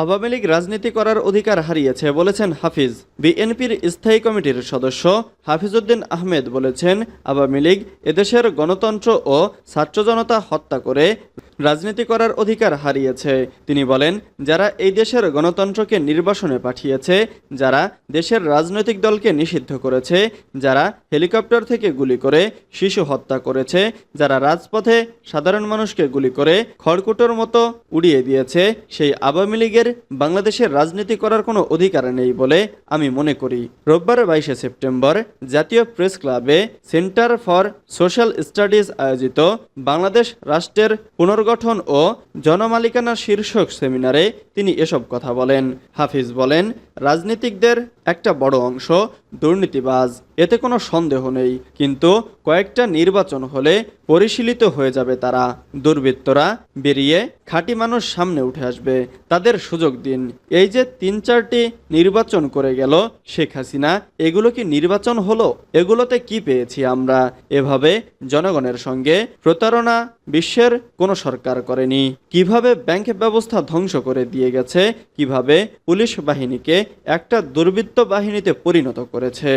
আওয়ামী লীগ রাজনীতি করার অধিকার হারিয়েছে বলেছেন হাফিজ। বিএনপির স্থায়ী কমিটির সদস্য হাফিজউদ্দিন আহমেদ বলেছেন, আওয়ামী লীগ এদেশের গণতন্ত্র ও ছাত্র জনতা হত্যা করে রাজনীতি করার অধিকার হারিয়েছে। তিনি বলেন, যারা এই দেশের গণতন্ত্রকে নির্বাসনে পাঠিয়েছে, যারা দেশের রাজনৈতিক দলকে নিষিদ্ধ করেছে, যারা হেলিকপ্টার থেকে গুলি করে শিশু হত্যা করেছে, যারা রাজপথে সাধারণ মানুষকে গুলি করে খড়কুটোর মতো উড়িয়ে দিয়েছে, সেই আওয়ামী লীগের বাংলাদেশের রাজনীতি করার কোনো অধিকার নেই বলে আমি মনে করি। রোববার বাইশে সেপ্টেম্বর জাতীয় প্রেস ক্লাবে সেন্টার ফর সোশ্যাল স্টাডিজ আয়োজিত বাংলাদেশ রাষ্ট্রের পুনর্গঠন ও জনমালিকানা শীর্ষক সেমিনারে তিনি এসব কথা বলেন। হাফিজ বলেন, রাজনীতিকদের একটা বড় অংশ দুর্নীতিবাজ, এতে কোনো সন্দেহ নেই। কিন্তু কয়েকটা নির্বাচন হলে পরিশীলিত হয়ে যাবে তারা। দুর্বৃত্তরা বেরিয়ে খাঁটি মানুষ সামনে উঠে আসবে। তাদের সুযোগ দিন। এই যে তিন চারটি নির্বাচন করে গেল, শেখ হাসিনা, এগুলো কি নির্বাচন হলো? এগুলোতে কি পেয়েছি আমরা? এভাবে জনগণের সঙ্গে প্রতারণা বিশ্বের কোনো সরকার করেনি। কীভাবে ব্যাংক ব্যবস্থা ধ্বংস করে দিয়ে গেছে? কীভাবে পুলিশ বাহিনীকে একটা দুর্বৃত্ত বাহিনীতে পরিণত করেছে।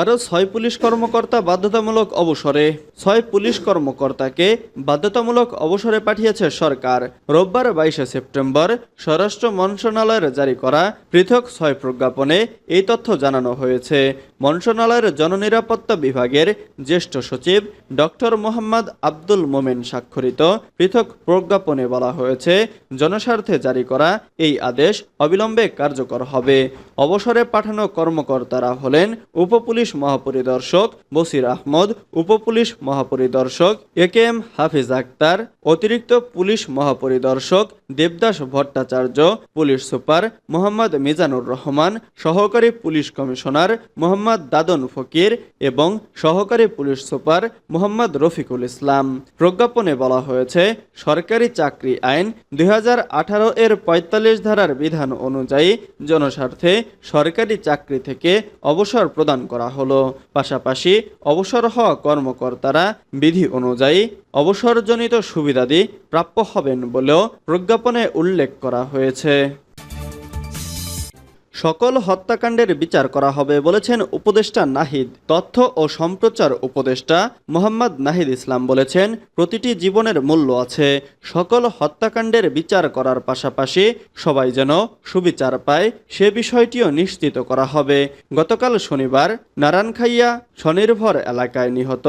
আরও ছয় পুলিশ কর্মকর্তা বাধ্যতামূলক অবসরে। ছয় পুলিশ কর্মকর্তাকে বাধ্যতামূলক অবসরে পাঠিয়েছে সরকার। রোববার বাইশে সেপ্টেম্বর স্বরাষ্ট্র মন্ত্রণালয়ের জারি করা পৃথক ছয় প্রজ্ঞাপনে এই তথ্য জানানো হয়েছে। মন্ত্রণালয়ের জননিরাপত্তা বিভাগের জ্যেষ্ঠ সচিব ডক্টর মোহাম্মদ আব্দুল মোমেন স্বাক্ষরিত পৃথক প্রজ্ঞাপনে বলা হয়েছে, জনস্বার্থে জারি করা এই আদেশ অবিলম্বে কার্যকর হবে। অবসরে পাঠানো কর্মকর্তারা হলেন উপপুলিশ মহাপরিদর্শক বসির আহমদ উপপুলিশ মহাপরিদর্শক A K M Hafiz Akhtar অতিরিক্ত পুলিশ মহাপরিদর্শক দেবদাস ভট্টাচার্য, পুলিশ সুপার মোহাম্মদ মিজানুর রহমান, সহকারী পুলিশ কমিশনার মোহাম্মদ দাদন ফকির এবং সহকারী পুলিশ সুপার মোহাম্মদ রফিকুল ইসলাম। প্রজ্ঞাপনে বলা হয়েছে, সরকারি চাকরি আইন দুই হাজার আঠারো এর পঁয়তাল্লিশ ধারার বিধান অনুযায়ী জনস্বার্থে সরকারি চাকরি থেকে অবসর প্রদান করা হলো। পাশাপাশি অবসর হওয়া কর্মকর্তারা বিধি অনুযায়ী অবসরজনিত সুবিধাদি প্রাপ্য হবেন বলেও প্রজ্ঞাপনে উল্লেখ করা হয়েছে। সকল হত্যাকাণ্ডের বিচার করা হবে বলেছেন উপদেষ্টা নাহিদ। তথ্য ও সম্প্রচার উপদেষ্টা মোহাম্মদ নাহিদ ইসলাম বলেছেন, প্রতিটি জীবনের মূল্য আছে। সকল হত্যাকাণ্ডের বিচার করার পাশাপাশি সবাই যেন সুবিচার পায়, সে বিষয়টিও নিশ্চিত করা হবে। গতকাল শনিবার নারায়ণখাইয়া স্বনির্ভর এলাকায় নিহত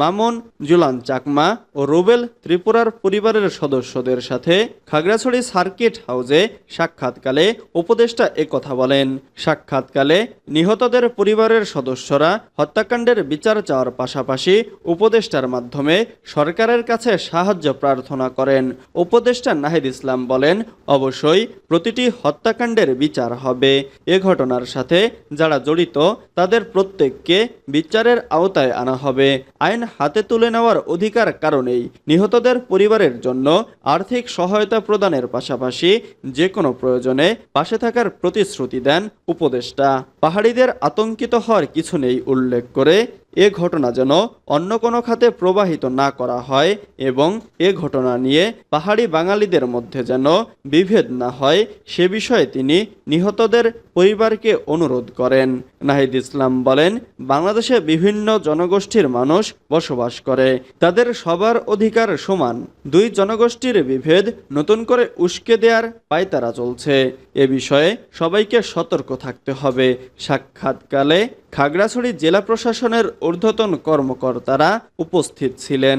মামুন জুলান চাকমা ও রুবেল ত্রিপুরার পরিবারের সদস্যদের সাথে খাগড়াছড়ি সার্কিট হাউসে সাক্ষাৎকালে উপদেষ্টা একথা বলেন, সাক্ষাৎকালে নিহতদের পরিবারের সদস্যরা হত্যাকাণ্ডের বিচার চাওয়ার পাশাপাশি উপদেষ্টার মাধ্যমে সরকারের কাছে সাহায্য প্রার্থনা করেন। উপদেষ্টা নাহিদ ইসলাম বলেন, অবশ্যই প্রতিটি হত্যাকাণ্ডের বিচার হবে। এ ঘটনার সাথে যারা জড়িত, তাদের প্রত্যেককে বিচারের আওতায় আনা হবে। আইন হাতে তুলে নেওয়ার অধিকার কারণেই নিহতদের পরিবারের জন্য আর্থিক সহায়তা প্রদানের পাশাপাশি যে কোনো প্রয়োজনে পাশে থাকার প্রতিশ্রুতি দেন উপদেষ্টা। পাহাড়িদের আতঙ্কিত হওয়ার কিছু নেই উল্লেখ করে এ ঘটনা যেন অন্য কোনো খাতে প্রবাহিত না করা হয় এবং এ ঘটনা নিয়ে পাহাড়ি বাঙালিদের মধ্যে যেন বিভেদ না হয়, সে বিষয়ে তিনি নিহতদের পরিবারকে অনুরোধ করেন। নাহিদ ইসলাম বলেন, বাংলাদেশে বিভিন্ন জনগোষ্ঠীর মানুষ বসবাস করে। তাদের সবার অধিকার সমান। দুই জনগোষ্ঠীর বিভেদ নতুন করে উস্কে দেওয়ার পায়তারা চলছে। এ বিষয়ে সবাইকে সতর্ক থাকতে হবে। সাক্ষাৎকালে খাগড়াছড়ি জেলা প্রশাসনের ঊর্ধ্বতন কর্মকর্তারা উপস্থিত ছিলেন।